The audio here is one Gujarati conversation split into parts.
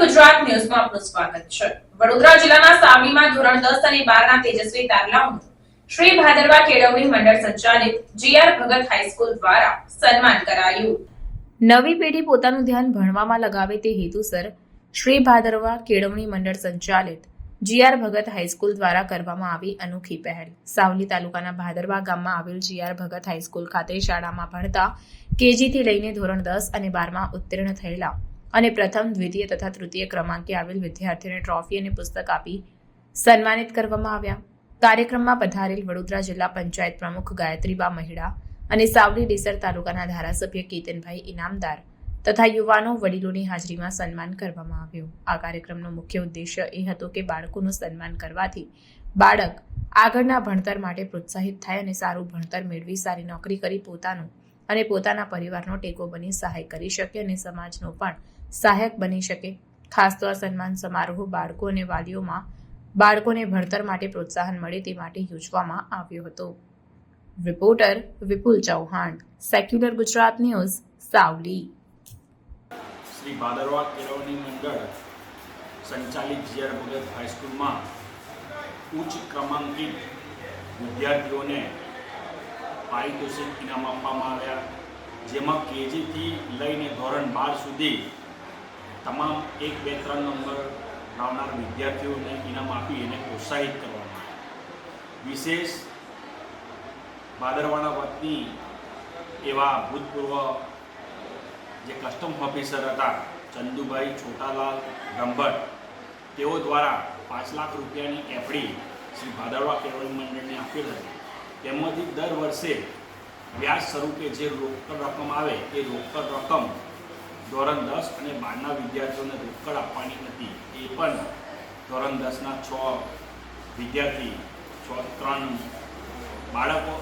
ગુજરાત ન્યૂઝમાં આપનું સ્વાગત છે. વડોદરા જિલ્લાના સાવલીમાં ધોરણ દસ અને બારના તેજસ્વી તારલાઓનું શ્રી ભાદરવા કેળવણી મંડળ સંચાલિત જીઆર ભગત હાઈસ્કૂલ દ્વારા સન્માન કરાયું. નવી પેઢી પોતાનું ધ્યાન ભણવામાં લગાવે તે હેતુસર શ્રી ભાદરવા કેળવણી મંડળ સંચાલિત જીઆર ભગત હાઈસ્કૂલ દ્વારા કરવામાં આવી અનોખી પહેલ. સાવલી તાલુકાના ભાદરવા ગામમાં આવેલ જીઆર ભગત હાઈસ્કૂલ ખાતે શાળામાં ભણતા કેજીથી લઈને ધોરણ દસ અને બારમાં ઉત્તીર્ણ થયેલા અને પ્રથમ, દ્વિતીય તથા તૃતીય ક્રમાંકે આવેલ વિદ્યાર્થીઓને ટ્રોફી અને પુસ્તક આપી સન્માનિત કરવામાં આવ્યા. કાર્યક્રમમાં પધારેલ વડોદરા જિલ્લા પંચાયત પ્રમુખ ગાયત્રીબા મહિડા અને સાવલી ડેસર તાલુકાના ધારાસભ્ય કેતનભાઈ ઇનામદાર તથા યુવાનો વડીલોની હાજરીમાં સન્માન કરવામાં આવ્યું. આ કાર્યક્રમનો મુખ્ય ઉદ્દેશ્ય એ હતો કે બાળકોનું સન્માન કરવાથી બાળક આગળના ભણતર માટે પ્રોત્સાહિત થાય અને સારું ભણતર મેળવી, સારી નોકરી કરી પોતાનું અને પોતાના પરિવારનો ટેકો બની સહાય કરી શકે અને સમાજનો પણ સહાયક બની શકે. ખાસ તો આ સન્માન સમારોહ બાળકો અને વાલીઓમાં બાળકોને ભણતર માટે પ્રોત્સાહન મળે તે માટે યોજવામાં આવ્યો હતો. Reporter Vipul Chauhan secular Gujarat news Savli. Shri Bhadarva Kelavani Mandal સંચાલિત જીઆર ભગત હાઈસ્કૂલમાં ઉચ્ચ ક્રમાંકિત વિદ્યાર્થીઓને પારિતોષિક ઇનામ આપવામાં આવ્યા, જેમાં કેજીથી લઈને ધોરણ બાર સુધી તમામ એક, બે, ત્રણ નંબર લાવનાર વિદ્યાર્થીઓને ઇનામ આપી એને પ્રોત્સાહિત કરવામાં આવે. વિશેષ ભાદરવાના વતની એવા ભૂતપૂર્વ જે કસ્ટમ ઓફિસર હતા, ચંદુભાઈ છોટાલાલ રંભટ, તેઓ દ્વારા પાંચ લાખ રૂપિયાની એફડી શ્રી ભાદરવા કેળવણી મંડળને આપેલ હતી. તેમાંથી દર વર્ષે વ્યાજ સ્વરૂપે જે રોકડ રકમ આવે, એ રોકડ રકમ ધોરણ દસ અને બારના વિદ્યાર્થીઓને રોકડ આપવાની હતી. એ પણ ધોરણ દસના છ વિદ્યાર્થી, છ, ત્રણ બાળકો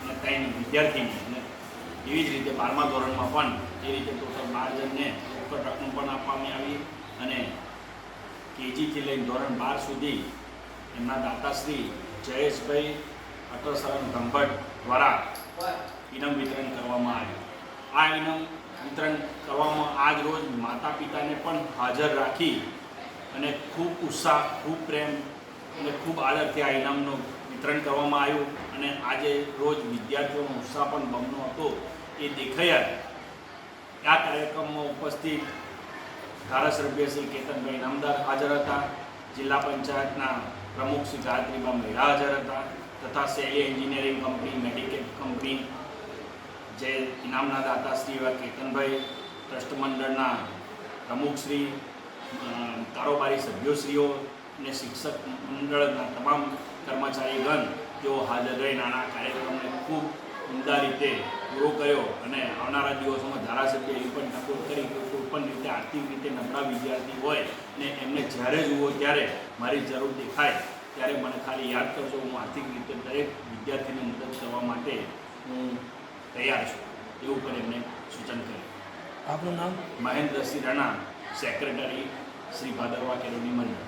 અને ત્રણ વિદ્યાર્થીને. એવી જ રીતે બારમા ધોરણમાં પણ એ રીતે ટોટલ બાર જણને રોકડ રકમ પણ આપવામાં આવી અને કેજીથી લઈને ધોરણ બાર સુધી એમના દાતાશ્રી જયેશભાઈ અટલસરન ધંભટ દ્વારા ઇનામ વિતરણ કરવામાં આવ્યું. આ ઇનામ વિતરણ કરવામાં આજ રોજ માતા પિતાને પણ હાજર રાખી અને ખૂબ ઉત્સાહ, ખૂબ પ્રેમ અને ખૂબ આદરથી આ ઇનામનું વિતરણ કરવામાં આવ્યું અને આજે રોજ વિદ્યાર્થીઓનો ઉત્સાહ પણ બમણો હતો એ દેખાયા. આ કાર્યક્રમમાં ઉપસ્થિત ધારાસભ્ય શ્રી કેતનભાઈ નામદાર હાજર હતા, જિલ્લા પંચાયતના પ્રમુખ શ્રી ગાયત્રીબા મહેરા હાજર હતા, તથા સેલી એન્જિનિયરિંગ કંપની મેડિકેટ કંપની જે ઇનામના દાતા શ્રી એવા કેતનભાઈ ટ્રસ્ટ મંડળના પ્રમુખશ્રી કારોબારી સભ્યોશ્રીઓ અને શિક્ષક મંડળના તમામ કર્મચારીગણ, તેઓ હાજર રહીને આના કાર્યક્રમને ખૂબ ઉમદા રીતે પૂરો કર્યો અને આવનારા દિવસોમાં ધારાસભ્ય એ પણ ટકોર કરી કે કોઈ પણ રીતે આર્થિક રીતે નબળા વિદ્યાર્થી હોય ને એમને જ્યારે જુઓ ત્યારે મારી જરૂર દેખાય, ત્યારે મને ખાલી યાદ કરજો હું આર્થિક રીતે દરેક વિદ્યાર્થીને મદદ કરવા માટે હું તૈયાર છું. એવું પણ એમને સૂચન કર્યું. આપનું નામ? મહેન્દ્રસિંહ રણા સેક્રેટરી શ્રી ભાદરવા કેળવણી મંડળ.